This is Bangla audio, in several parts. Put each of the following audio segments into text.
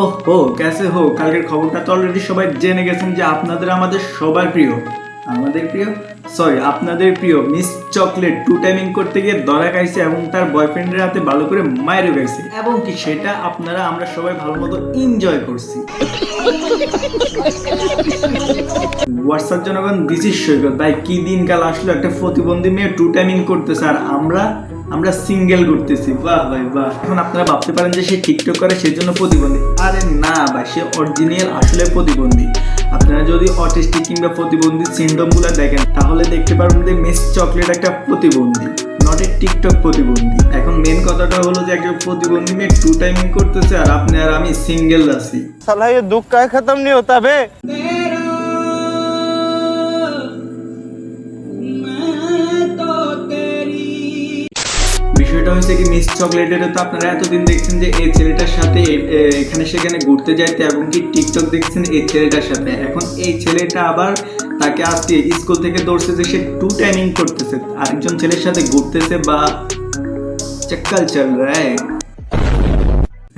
ও হো ক্যাসে হো, কালকের খবরটা তো অলরেডি সবাই জেনে গেছেন যে আপনাদের আমাদের সবার প্রিয়। আমাদের প্রিয়? সরি আপনাদের প্রিয় মিস চকলেট টু টাইমিং করতে গিয়ে খাইছে এবং তার বয়ফ্রেন্ডের হাতে ভালো করে গেছে এবং কি সেটা আপনারা, আমরা সবাই ভালো মতো এনজয় করছি। হোয়াটসঅ্যাপ জনগণ দিস ইজ সৈকত। ভাই, কি দিনকাল আসলো? একটা প্রতিবন্ধী মেয়ে টু টাইমিং করতেছে। আর আমরা আমরা সিঙ্গেল ঘুরতেছি, বাহ ভাই বাহ। এখন আপনারা ভাবতে পারেন যে সে টিকটক করে সেই জন্য প্রতিবন্ধী। আরে না, ভাই, সে অরিজিনাল আসলে প্রতিবন্ধী। আপনারা যদি অটিস্টিক কিংবা প্রতিবন্ধী সিন্ড্রোমগুলো দেখেন, তাহলে দেখতে পারবেন যে মিস চকলেট একটা প্রতিবন্ধী নট এ টিকটক প্রতিবন্ধী। এখন মেন কথাটা হলো যে একজন প্রতিবন্ধী মেয়ে টু টাইমিং করতেছে, আর আপনি আর আমি সিঙ্গেল আছি। সালাই দুঃখ খাতাম খতম নেই হতা बे হচ্ছে কি মিস চকলেটের তো আপনারা এতদিন দেখছেন যে এই ছেলেটার সাথে এখানে সেখানে ঘুরতে যাইতে এবং কি টিকটক দেখছেন এই ছেলেটার সাথে। এখন এই ছেলেটা আবার তাকে আজকে স্কুল থেকে দৌড়ছে যে সে টু টাইমিং করতেছে। আরেকজন ছেলের সাথে ঘুরতেছে বা চক্কাল চল রায়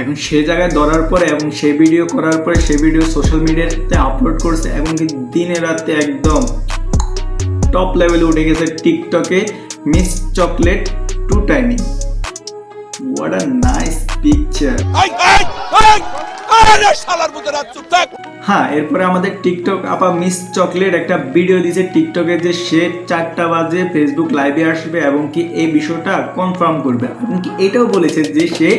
এখন সে জায়গায় ধরার পরে এবং সে ভিডিও করার পরে সে ভিডিও সোশ্যাল মিডিয়াতে আপলোড করছে এবং কি দিনে রাতে একদম টপ লেভেলে উঠে গেছে টিকটকে miss chocolate two timing what a nice picture হ্যাঁ এরপরে আমাদের টিকটক আপা মিস চকলেট একটা ভিডিও দিয়েছে টিকটকে যে সে চারটা বাজে ফেসবুক লাইভে আসবে এবং কি এই বিষয়টা কনফার্ম করবে। এবং কি এটাও বলেছে যে সে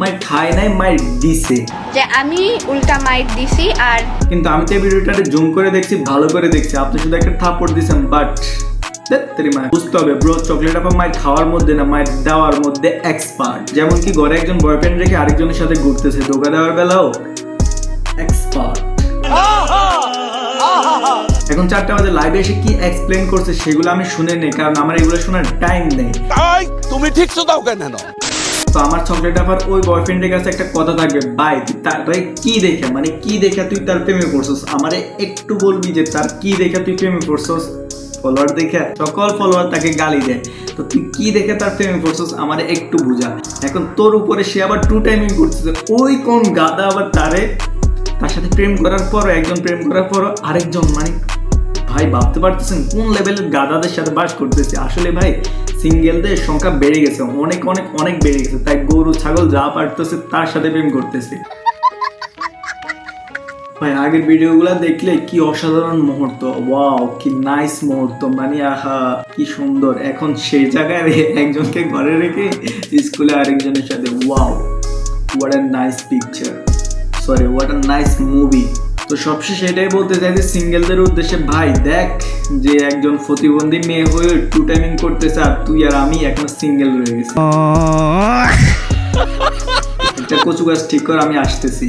মাই খায় নাই মাই দিছে। যে আমি উল্টা মাইট দিছি আর কিন্তু আমি তো এই ভিডিওটাতে জুম করে দেখছি ভালো করে দেখছি। আপনি শুধু একটা থাপ্পড় দিয়েছেন বাট বুঝতে হবে ব্রো চকলেট আপা মায়ের খাওয়ার মধ্যে না মায়ের দেওয়ার মধ্যে এক্সপার্ট যেমন কি ঘরে একজন বয়ফ্রেন্ড রেখে আরেকজনের সাথে ঘুরতেছে ধোকা দেওয়ার বেলাও এক্সপার্ট এখন চারটা বাজে লাইভে এসে কি এক্সপ্লেন করছে সেগুলো আমি শুনে নেই কারণ আমার এগুলো শোনার টাইম নেই। তুমি ঠিক শুধাও কেন? তো আমার চকলেট আবার ওই বয়ফ্রেন্ডের কাছে একটা কথা থাকবে তুই তার কি দেখে? মানে কি দেখে তুই তার প্রেমে পড়ছস? আমারে একটু বলবি যে তার কি দেখে তুই প্রেমে পড়ছস? ফলোয়ার দেখে সকল ফলোয়ার তাকে গালি দেয়। তো তুই কি দেখে তার প্রেমে পড়ছস আমারে একটু বুঝা। এখন তোর উপরে সে আবার টু টাইমিং করতেছে। ওই কোন গাদা আবার তারে তার সাথে প্রেম করার পরও, একজন প্রেম করার পরও আরেকজন মানে ভাই ভাবতে পারতেছেন কোন লেভেলের গাদাদের সাথে বাস করতেছে? আসলে ভাই সিঙ্গেলদের সংখ্যা বেড়ে গেছে, অনেক অনেক অনেক বেড়ে গেছে। তাই গরু, ছাগল যা পারতেছে তার সাথে প্রেম করতেছে। ভাই আগের ভিডিওগুলো দেখলে কি অসাধারণ মুহূর্ত। ওয়াও কি নাইস মুহূর্ত মানে আহা কি সুন্দর। এখন সেই জায়গায় একজনকে ঘরে রেখে স্কুলে আরেকজনের সাথে। Wow what a nice picture sorry what a nice movie তো সবশেষে এটাই বলতে চাই যে সিঙ্গেলদের উদ্দেশ্যে ভাই দেখ যে একজন প্রতিবন্ধী মেয়ে হয়ে টু টাইমিং করতেছে আর তুই আর আমি এখন সিঙ্গেল রয়ে গেছি। একটা কচু গাছ ঠিক কর আমি আসতেছি।